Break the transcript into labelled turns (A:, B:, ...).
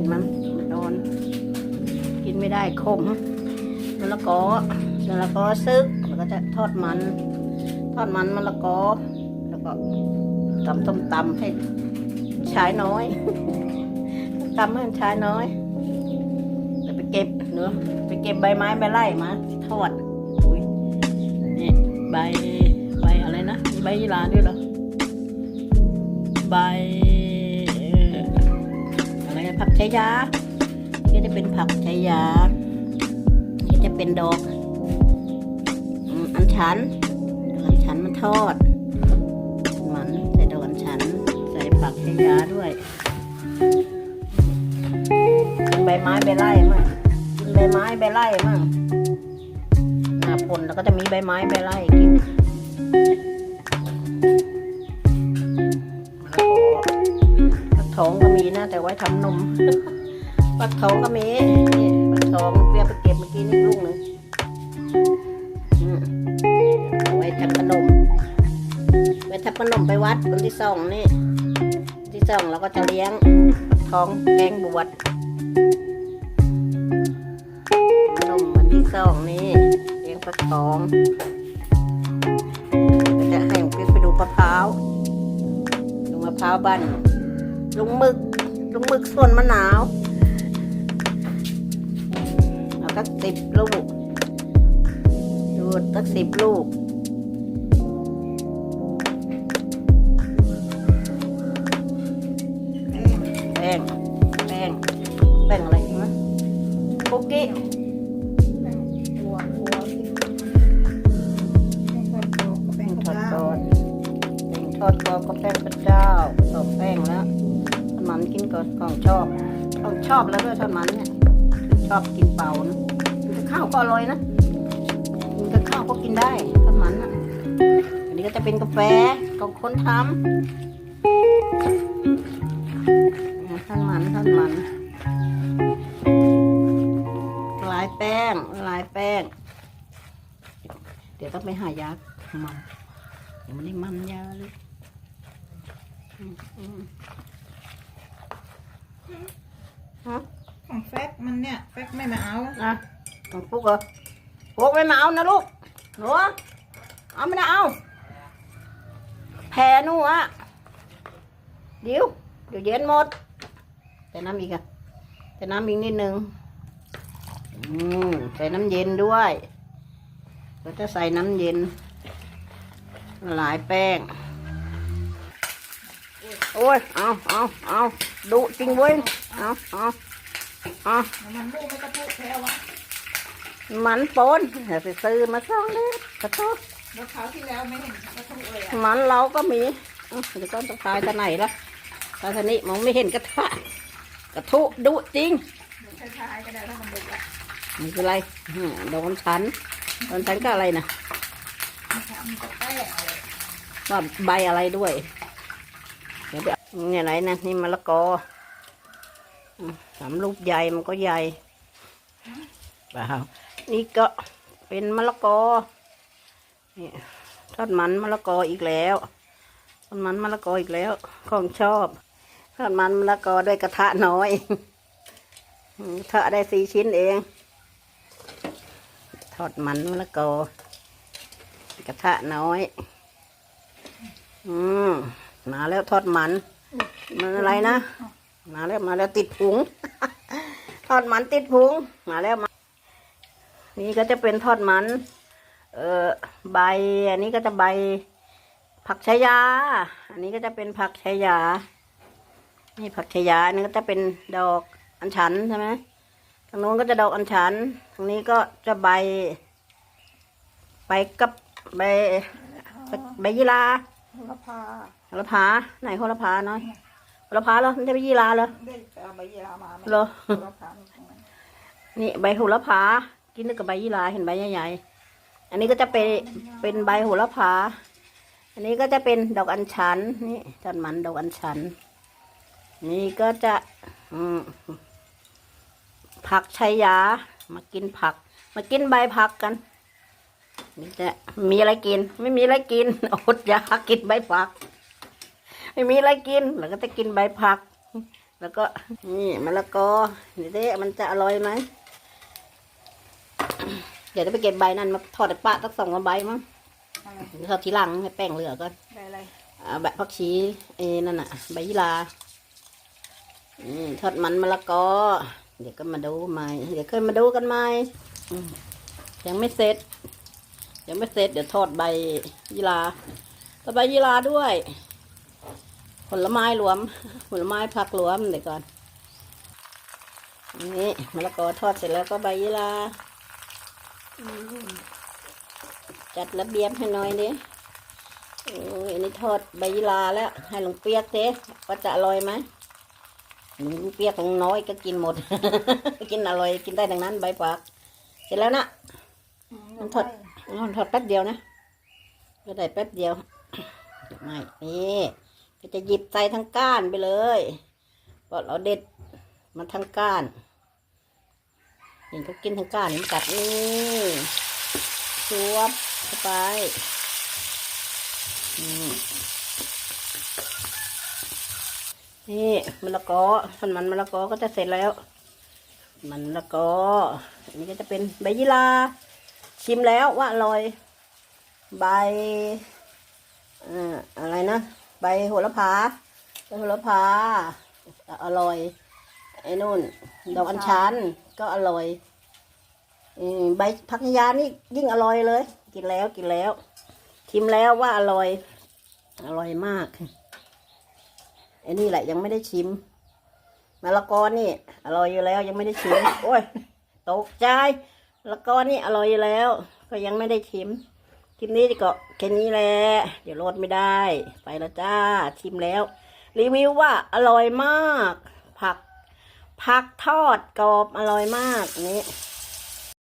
A: นมันโดนกินไม่ได้ขมมะละกอมะละกอซึกแล้วก็จะทอดมัน ทอดมันมะละกอ แล้วก็ตำต้มตำให้ชายน้อยตำให้ชายน้อยเดี๋ยวไปเก็บเนื้อไปเก็บใบไม้ใบไร่มาทอดอุ้ยนี่ใบใบอะไรนะมีใบยีราด้วยเหรอใบ ผักชายานี่ก็จะเป็นผักชายานี่จะเป็นดอกอัญชันดอกอัญชันมันทอดมันใส่ดอกอัญชัน ใส่ผักชายาด้วยกินใบไม้ใบไร่มั่งกินใบไม้ใบไร่มั่งหน้าฝนแล้วก็จะมีใบไม้ใบไร่กิน ทองก็มีนะ แต่ไว้ทำนมฟักทองก็มีนี่ฟักทองเปรี้ยวไปเก็บเมื่อกี้นี่ลูกหนึ่งเอาไว้ทำขนมไปทับขนมไปวัดวันที่สองนี่ ที่สองเราก็จะเลี้ยงท้องแกงบวชขนมวันที่สองนี่เลี้ยงปลาทองจะให้เปียกไปดูมะพร้าวดูมะพร้าวบ้าน ลุงหมึกลุงหมึกส่วนมะนาวเอาสักสิบลูกดูสักสิบลูกแป้งแป้งแป้งอะไรนะคุกกี้
B: กิ
A: นก่อนของชอบของชอบแล้วด้วยทอดมันเนี่ยชอบกินเปล่านะกินกับข้าวก็อร่อยนะกินกับข้าวก็กินได้ทอดมันอะอันนี้ก็จะเป็นกาแฟของคนทำเนี่ยทอดมันทอดมันละลายแป้งละลายแป้ง เดี๋ยวต้องไปหายามันเดี๋ยวมันได้มันยาเลยอืมอืม ฮะ
B: ของแฟกมันเนี่ยแฟกไม่มาเอา
A: อะของปุ๊กเหรอปุ๊กไม่มาเอานะลูกหนูเอาไม่ได้เอาแพ้นู่นอะเดี๋ยวเดี๋ยวเย็นหมด แต่น้ำอีกอะแต่น้ำอีกนิดนึงอืมใส่น้ำเย็นด้วยเราจะใส่น้ำเย็นละลายแป้ง โอ้ย เอาเอาเอาดุจริงเว้ย เอาเอาเอา
B: มันลูกไม่กระพุ้แพ้วะ
A: มันปนเดี๋ยวไปซื้อมาสองเลยกระโตก
B: เมื่อคราวที่แล้วไม่เห็นกระพุ้เลยอะ
A: มันเราก็มีเดี๋ยวก่อนต้องทายทางไหนละทายทนี้มองไม่เห็นกระทะกระทุดุจริง
B: ท้ายๆก็ได้ถ้ามันดุอะ
A: นี่คืออะไรโดนฉันโดนฉันก็อะไรนะ
B: กับแป้งอะไร
A: ว่าใบอะไรด้วยเดี๋ยวเนี่อะไรนะนี่มะละกอ สามลูกใหญ่มันก็ใหญ่เปล่านี่ก็เป็นมะละกอนี่ทอดมันมะละกออีกแล้วทอดมันมะละกออีกแล้ว ของชอบทอดมันมะละกอด้วยกระทะน้อยอืมกระทะได้สี่ชิ้นเอง ทอดมันมะละกอกระทะน้อย อืมมาแล้วทอดมัน มันอะไรนะ มาแล้วมาแล้วติดพุงทอดมันติดพุงมาแล้วมา นี่ก็จะเป็นทอดมัน เอ่อใบ อันนี้ก็จะใบ ผักชายา อันนี้ก็จะเป็นผักชายา นี่ผักชายาอันนี้ก็จะเป็นดอกอัญชันใช่ไหมทางโน้นก็จะดอกอัญชันทางนี้ก็จะใบใบกับใบใบยี่ลา
B: โหระพา
A: โหระพาไหนโหระพาน้อยโห ระพาเหรอไม่ใช่ใบยี่ลาเหรอ
B: ได้ไปเอาใบยีรามาไหม
A: เหรอ
B: โหระพาอยู่ตรงนั้น
A: นี่ใบโหระพา กินด้วยกับใบยี่ลาเห็นใบใหญ่ๆ อันนี้ก็จะเป็นเป็นใบโหระพา อันนี้ก็จะเป็นดอกอัญชันนี่จัดมันดอกอัญชัน นี่ก็จะอืมผักชายา มากินผัก มากินใบผักกันนี่จะมีอะไรกิน ไม่มีอะไรกิน อดอยากกินใบผัก ไม่มีอะไรกินแล้วก็จะกินใบผัก แล้วก็นี่มะละกอเดี๋ยวเด้มันจะอร่อยไหมเดี๋ยวจะไปเก็บใบนั่นมาทอดในปะสักสองใบมั้ง
B: อะไร
A: เดี๋ยวทอดทีหลังให้แป้งเหลือก่อน
B: ได้อะไร
A: เอาแบบผักชีเอ้นั่นน่ะ ใบยี่ลาอืมทอดมันมะละกอ เดี๋ยวก็มาดูใหม่ เดี๋ยวก็มาดูกันใหม่อืมยังไม่เสร็จ ยังไม่เสร็จ เดี๋ยวทอดใบยี่ลาทอดใบยี่ลาด้วย ผลไม้รวม ผลไม้ผักรวมเดี๋ยวก่อน นี่มะละกอทอดเสร็จแล้วก็ใบยี่ลาอืมจัดระเบียบให้หน่อยดิโอ้ยอันนี้ทอดใบยีลาแล้ว ให้ลุงเปียกเทว่าจะอร่อยไหมลุงเปียกของน้อยก็กินหมด กินอร่อยกินได้ดังนั้นใบผัก เสร็จแล้วนะมันทอดมันทอดแป๊บเดียวนะก็ได้แป๊บเดียวไม่นี่ ก็จะหยิบใส่ทั้งก้านไปเลยเพราะเราเด็ดมันทั้งก้านเห็นเขากินทั้งก้านมันกัดนี่ชวบเข้าไปนี่มะละกอส่วนมันมะละกอก็จะเสร็จแล้ว มันมะละกออันนี้ก็จะเป็นใบยี่ลาชิมแล้วว่าอร่อย ใบอ่ออะไรนะ ใบโหระพาใบโหระพาอร่อย ไอ้นู่น ดอกอัญชันก็อร่อยอใบพักยานี่ยิ่งอร่อยเลย กินแล้วกินแล้ว ชิมแล้วว่าอร่อย อร่อยมากไอ้นี่แหละยังไม่ได้ชิมมะละกอนี่ อร่อยอยู่แล้วยังไม่ได้ชิม โอ้ยตกใจมะละกอนี่อร่อยอยู่แล้ว ก็ยังไม่ได้ชิม คลิปนี้ก็แค่นี้แหละ เดี๋ยวโหลดไม่ได้ ไปแล้วจ้า ชิมแล้ว รีวิวว่าอร่อยมาก ผัก ผักทอดกรอบอร่อยมากนนี้